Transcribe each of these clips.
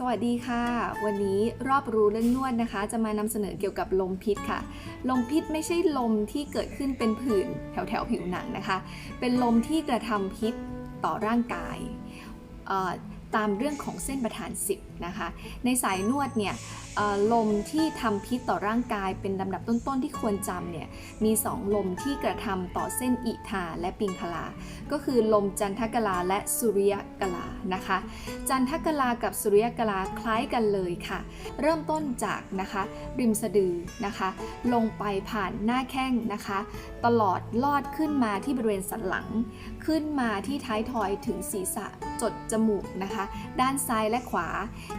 สวัสดีค่ะ วันนี้รอบรู้เรื่องนวดนะคะ จะมานำเสนอเกี่ยวกับลมพิษค่ะ ลมพิษไม่ใช่ลมที่เกิดขึ้นเป็นผื่นแถวแถวผิวหนังนะคะ เป็นลมที่กระทำพิษต่อร่างกายเอ่อ ตามเรื่องของเส้นประธานสิบนะคะ ในสายนวดเนี่ยลมที่ทำพิษต่อร่างกายเป็นลำดับต้นๆที่ควรจำเนี่ยมี 2 ลมที่กระทำต่อเส้นอิทาและปิงคลา ก็คือลมจันทกลาและสุริยกลานะคะ จันทกลากับสุริยกลาคล้ายกันเลยค่ะ เริ่มต้นจากนะคะริมสะดือนะคะ ลงไปผ่านหน้าแข้งนะคะ ตลอดลอดขึ้นมาที่บริเวณสันหลัง ขึ้นมาที่ท้ายทอยถึงศีรษะจดจมูกนะคะ ด้านซ้ายและขวา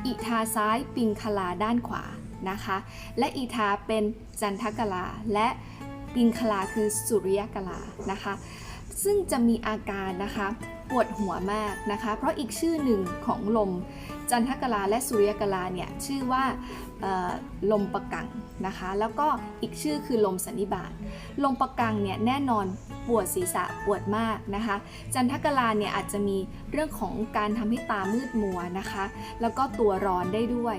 อิทาซ้ายปิงคลาด้านขวานะคะ และอิทาเป็นจันทกลาและปิงคลาคือสุริยกลานะคะ ซึ่งจะมีอาการนะคะปวดหัวมากนะคะ เพราะอีกชื่อหนึ่งของลมจันทกลาและสุริยกลาเนี่ยชื่อว่าลมประกังนะคะ แล้วก็อีกชื่อคือลมสันนิบาตลมประกังเนี่ยแน่นอน ปวดศีรษะปวดมากนะคะ จันทกลาเนี่ยอาจจะมีเรื่องของการทำให้ตามืดมัวนะคะ แล้วก็ตัวร้อนได้ด้วย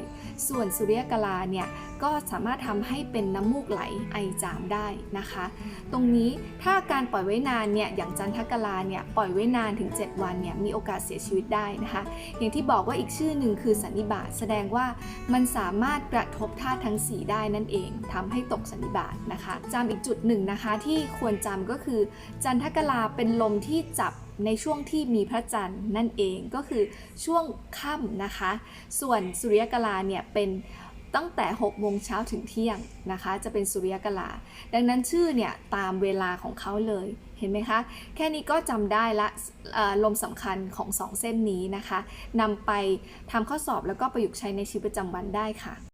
ส่วนสุริยกลาเนี่ยก็สามารถทำให้เป็นน้ำมูกไหลไอจามได้นะคะ ตรงนี้ถ้าการปล่อยไว้นานเนี่ยอย่างจันทกลาเนี่ยปล่อยไว้นานถึง 7 วันเนี่ยมีโอกาสเสียชีวิตได้นะคะ อย่างที่บอกว่าอีกชื่อหนึ่งคือสันนิบาตแสดงว่ามันสามารถกระทบธาตุทั้ง 4 ได้นั่นเองทำให้ตกสันนิบาตนะคะจำอีกจุดหนึ่งนะคะที่ควรจำก็คือจันทกลาเป็นลมที่จับในช่วงที่มีพระจันทร์นั่นเองก็คือช่วงค่ำนะคะ ส่วนสุริยกลาเนี่ยเป็น ตั้งแต่6โมงเช้าถึงเที่ยงนะคะ จะเป็นสุริยกลา ดังนั้นชื่อเนี่ยตามเวลาของเขาเลยเห็นไหมคะ แค่นี้ก็จำได้ละลมสำคัญของ2เส้นนี้นะคะนำไปทำข้อสอบแล้วก็ประยุกต์ใช้ในชีวิตประจำวันได้ค่ะ